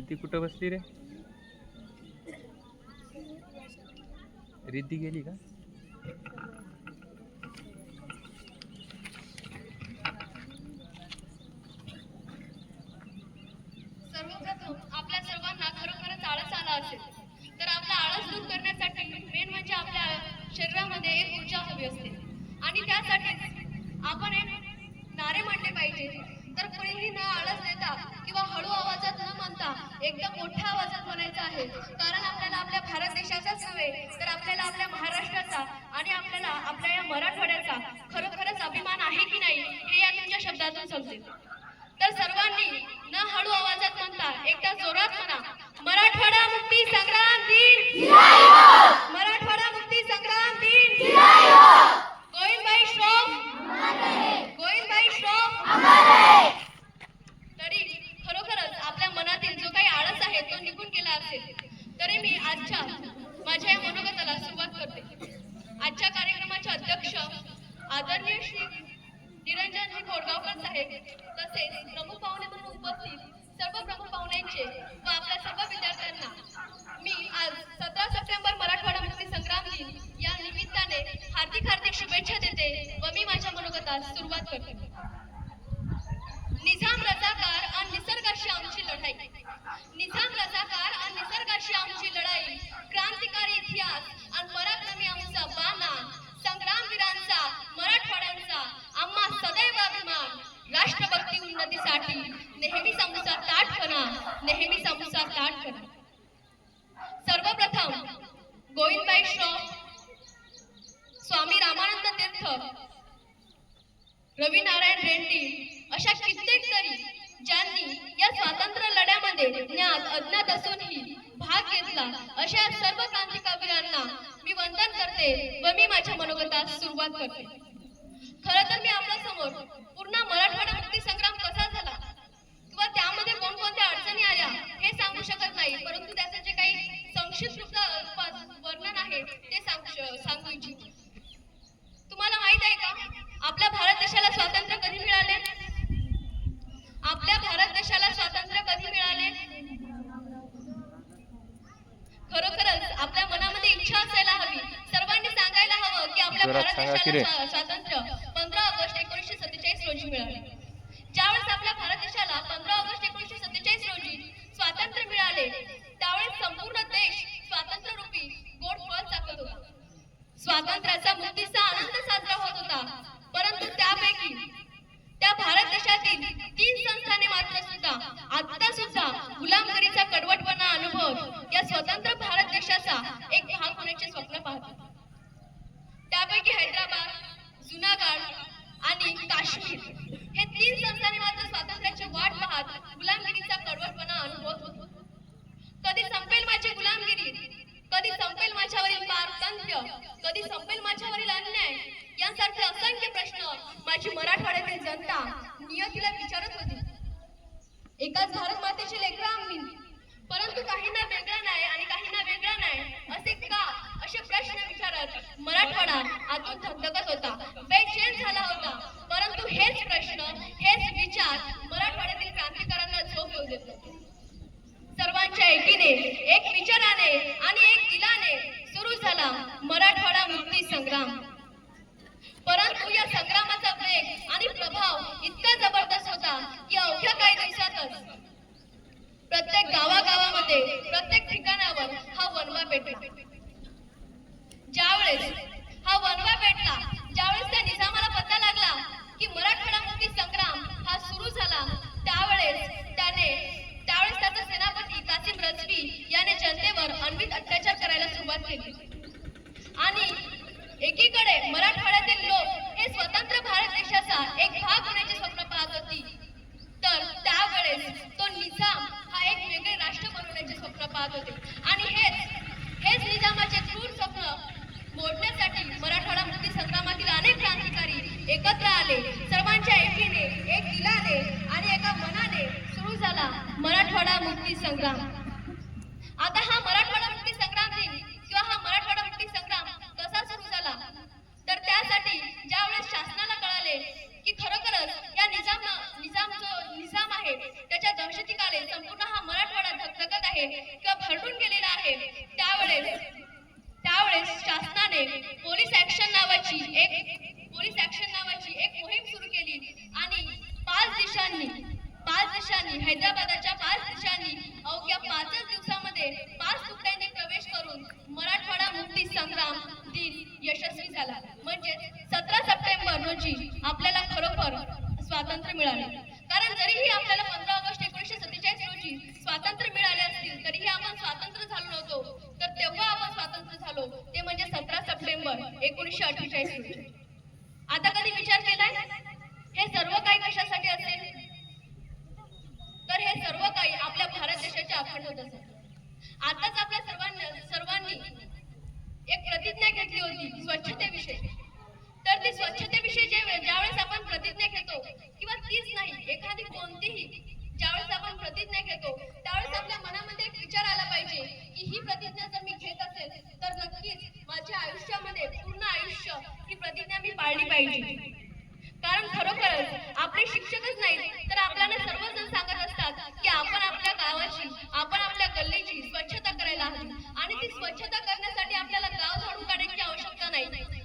रिद्धी कुठं बसली रे? रिद्धी गेली का? आपल्या सर्वांना खरोखरच आळस आला असेल. तर आपला आळस दूर करण्यासाठी मेन म्हणजे आपल्या शरीरामध्ये एक ऊर्जा हवी असते. आणि त्यासाठी आपण एक नारे म्हणले पाहिजे. तर कुणीही न आळस देता किंवा हळू आवाजात एकदम मोठ्या आवाजात म्हणायचं आहे. कारण आपल्याला आपल्या भारत देशाचाच नव्हे तर आपल्याला आपल्या महाराष्ट्राचा आणि आपल्याला आपल्या या मराठवाड्याचा खरोखरच अभिमान आहे की नाही हे या तुमच्या शब्दातून समजेल. तर सर्वांनी न हळू आवाजात म्हणता एकदा जोरात म्हणा मराठवाडा मुक्ती संग्राम दिन. मराठवाडा मुक्ती संग्राम दिन गोविंदभाई श्रॉफ गोविंदभाई श्रॉफ तरी खरोखरच आपल्या मनातील जो काही आळस आहे तो निघून गेला असेल तरी मी आजच्या माझ्या या मनोगताला सुरुवात करते आजच्या कार्यक्रमाचे अध्यक्ष आदरणीय श्री निरंजनजी कोरगावकर साहेब तसेच प्रमुख पाहुणे म्हणून उपस्थित सर्व प्रमुख पाहुण्यांचे व आपल्या सर्व विद्यार्थ्यांना मी आज सतरा सप्टेंबर मराठवाडा मुक्ती संग्राम दिन या निमित्ताने हार्दिक हार्दिक शुभेच्छा देते व मी माझ्या मनोगतास सुरुवात करते निजाम रजाकार आणि निसर्गाशी आमची लढाई निजाम रजाकार आणि निसर्गाशी आमची लढाई क्रांतिकारी इतिहास आणि पराक्रमी आमचा बाणा संग्रामवीरांचा मराठवाड्यांचा आम्हा सदैव अभिमान राष्ट्रभक्ती उन्नतीसाठी नेहमी आमचा ताटपणा नेहमी आमचा ताटपणा सर्वप्रथम गोविंदबाई श्रॉफ स्वामी रामानंद तीर्थ रवी नारायण रेड्डी अशा कित्येक तरी ज्यांनी या स्वातंत्र्य लढ्यामध्ये ज्ञात अज्ञात असूनही भाग घेतला अशा सर्व क्रांतिकारवीरांना मी वंदन करते व मी माझ्या मनोगतास सुरुवात करते. खरं तर मी आपल्यासमोर पूर्ण मराठवाडा मुक्ती संग्राम कसा झाला किंवा त्यामध्ये कोणकोणत्या अडचणी आल्या हे सांगू शकत नाही परंतु त्याचं जे काही संक्षिप्त रूपात रूपात वर्णन आहे ते सांगू सांगू इच्छितो तुम्हाला माहीत आहे का आपल्या भारत देशाला स्वातंत्र्य कधी मिळाले आपल्या भारत देशाला स्वातंत्र्य कधी मिळाले? खरोखरच आपल्या मनामध्ये इच्छा असायला हवी. सर्वांनी सांगायला हवं की आपल्या भारत. देशाला स्वा- स्वातंत्र्य पंधरा ऑगस्ट एकोणीसशे सत्तेचाळीस रोजी मिळाले. ज्यावेळेस आपल्या भारत देशाला पंधरा ऑगस्ट एकोणीसशे सत्तेचाळीस रोजी स्वातंत्र्य मिळाले त्यावेळेस संपूर्ण देश स्वातंत्र्य रूपी गोड फळ चाकत होता स्वातंत्र्याचा मुक्तीचा आनंद साजरा होत होता परंतु त्यापैकी त्या भारत देशातील तीन संस्थाने मात्र सुद्धा आता सुद्धा गुलामगिरीचा कडवटपणा अनुभव या स्वतंत्र भारत देशाचा एक भाग होण्याचे स्वप्न पाहतात त्यापैकी हैदराबाद जुनागड आणि काश्मीर हे तीन मात्र स्वातंत्र्याची वाट पाहत गुलामगिरीचा कडवटपणा अनुभवतो कधी संपेल माझी गुलामगिरी कधी संपेल माझ्यावरील पारतंत्र्य कधी संपेल माझ्यावरील अन्याय यांसारखे असंख्य प्रश्न माझी मराठवाड्यातील जनता नियतीला विचारत होती. एकाच भारत मातेची लेकरं आम्ही परंतु काहींना वेगळं नाही आणि काहींना वेगळं नाही असे का? असे प्रश्न विचारत मराठवाडा आतून धगधगत होता. बेचैन झाला होता. परंतु हेच प्रश्न हेच विचार मराठवाड्यातील क्रांतिकारांना झोप येऊ देत होते सर्वांच्या एकीने एक विचाराने आणि एक दिलाने सुरू झाला मराठवाडा मुक्ती संग्राम परंतु या संग्रामाचा वेग आणि प्रभाव इतका जबरदस्त होता की अवघ्या काही दिवसातच प्रत्येक गावागावामध्ये प्रत्येक ठिकाणावर हा वनवा पेटला. ज्यावेळेस हा वनवा पेटला ज्यावेळेस त्या निजामाला पत्ता लागला की मराठवाडा मुक्ती संग्राम हा सुरू झाला त्यावेळेस त्याने त्यावेळेस त्याचा सेनापती कासिम रजवी याने जनतेवर अन्वित अत्याचार करायला सुरुवात केली आणि एकीकडे मराठवाड्यातील लोक हे स्वतंत्र भारत देशाचा एक भाग होण्याचे स्वप्न पाहत होती तर त्यावेळेस तो निजाम हा एक वेगळे राष्ट्र बनवण्याचे स्वप्न पाहत होते. आणि हेच हेच निजामाचे क्रूर स्वप्न मोडण्यासाठी मराठवाडा मुक्ती संग्रामातील अनेक क्रांतिकारी एकत्र आले सर्वांच्या एकीने एक दिलाने आणि एका मनाने सुरू झाला मराठवाडा मुक्ती संग्राम आता हा मराठवाडा मुक्ती संग्राम दिन किंवा हा मराठवाडा मुक्ती संग्राम कसा सुरू झाला तर त्यासाठी ज्यावेळेस शासनाला कळाले की खरोखरच या निजाम निजाम जो निजाम आहे त्याच्या दहशतीकाले संपूर्ण हा मराठवाडा धक्का आहे किंवा भरडून गेलेला आहे त्यावेळेस त्यावेळेस शासनाने पोलीस ऍक्शन नावाची एक पोलीस ऍक्शन नावाची एक मोहीम सुरू केली आणि पाच दिवसांनी पाच दिवसांनी हैदराबादच्या पाच दिवसांनी अवघ्या पाचच दिवसामध्ये पाच तुकड्यांनी प्रवेश करून मराठवाडा मुक्ती संग्राम दिन यशस्वी झाला. म्हणजे सतरा सप्टेंबर रोजी आपल्याला खरोखर स्वातंत्र्य मिळाले. कारण जरीही आपल्याला पंधरा ऑगस्ट एकोणीसशे सत्तेचाळीस रोजी स्वातंत्र्य मिळाले असतील तरीही आपण स्वातंत्र्य झालो नव्हतो. तर तेव्हा आपण स्वातंत्र्य झालो ते म्हणजे सतरा सप्टेंबर एकोणीसशे अठ्ठेचाळीस रोजी. आता कधी विचार केलाय? हे सर्व काही कशासाठी असेल तर हे सर्व काही आपल्या भारत देशाच्या अखंडतेसाठी आताच आपल्या सर्वांना सर्वांनी एक प्रतिज्ञा घेतली होती स्वच्छतेविषयी. तर ती स्वच्छतेविषयी जे ज्यावेळेस आपण प्रतिज्ञा घेतो किंवा तीच नाही एखादी कोणतीही ज्यावेळेस आपण प्रतिज्ञा घेतो त्यावेळेस आपल्या मनामध्ये एक विचार आला पाहिजे की ही प्रतिज्ञा जर मी घेत असेल तर नक्कीच माझ्या आयुष्यामध्ये पूर्ण आयुष्य ही प्रतिज्ञा मी पाळली पाहिजे. कारण खरोखरच आपले शिक्षकच नाही तर आपल्याला सर्वजण सांगत असतात की आपण आपल्या गावाची आपण आपल्या गल्लीची स्वच्छता करायला हवी. आणि ती स्वच्छता करण्यासाठी आपल्याला गाव झाडून काढण्याची आवश्यकता नाही.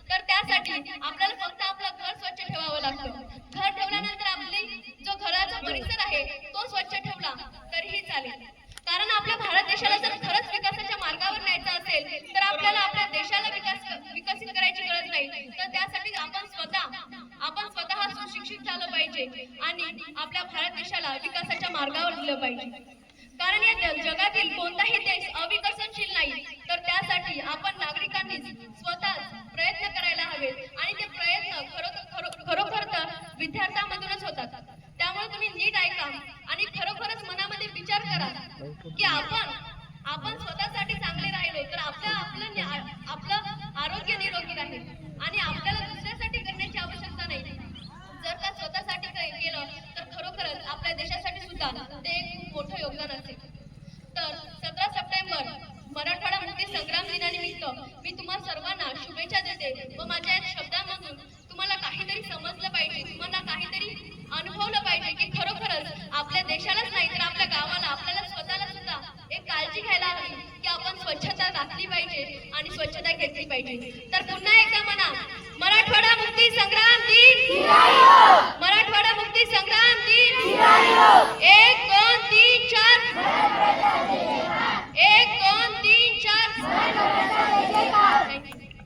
तर त्यासाठी आपल्याला फक्त आपलं घर स्वच्छ ठेवावं लागतं. घर ठेवल्यानंतर आपली जो घराचा परिसर आहे तो स्वच्छ ठेवला तरीही चालेल. कारण आपल्या भारत देशाला जर खरंच विकासाच्या मार्गावर न्यायचा असेल तर आपल्याला आपल्या देशाला विकास विकसित करायची गरज नाही. तर त्यासाठी आपण स्वतः आपण स्वतः सुशिक्षित झालं पाहिजे. आणि आपल्या भारत देशाला विकासाच्या मार्गावर दिलं पाहिजे. कारण या जगातील कोणताही देश अविकसनशील नाही. तर त्यासाठी आपण नागरिकांनी स्वतः प्रयत्न करायला हवेत. आणि ते प्रयत्न खरोखर खरोखर तर विद्यार्थ्यांमधूनच होतात. त्यामुळे तुम्ही नीट ऐका आणि खरोखरच मनामध्ये विचार करा की आपण आपण स्वतः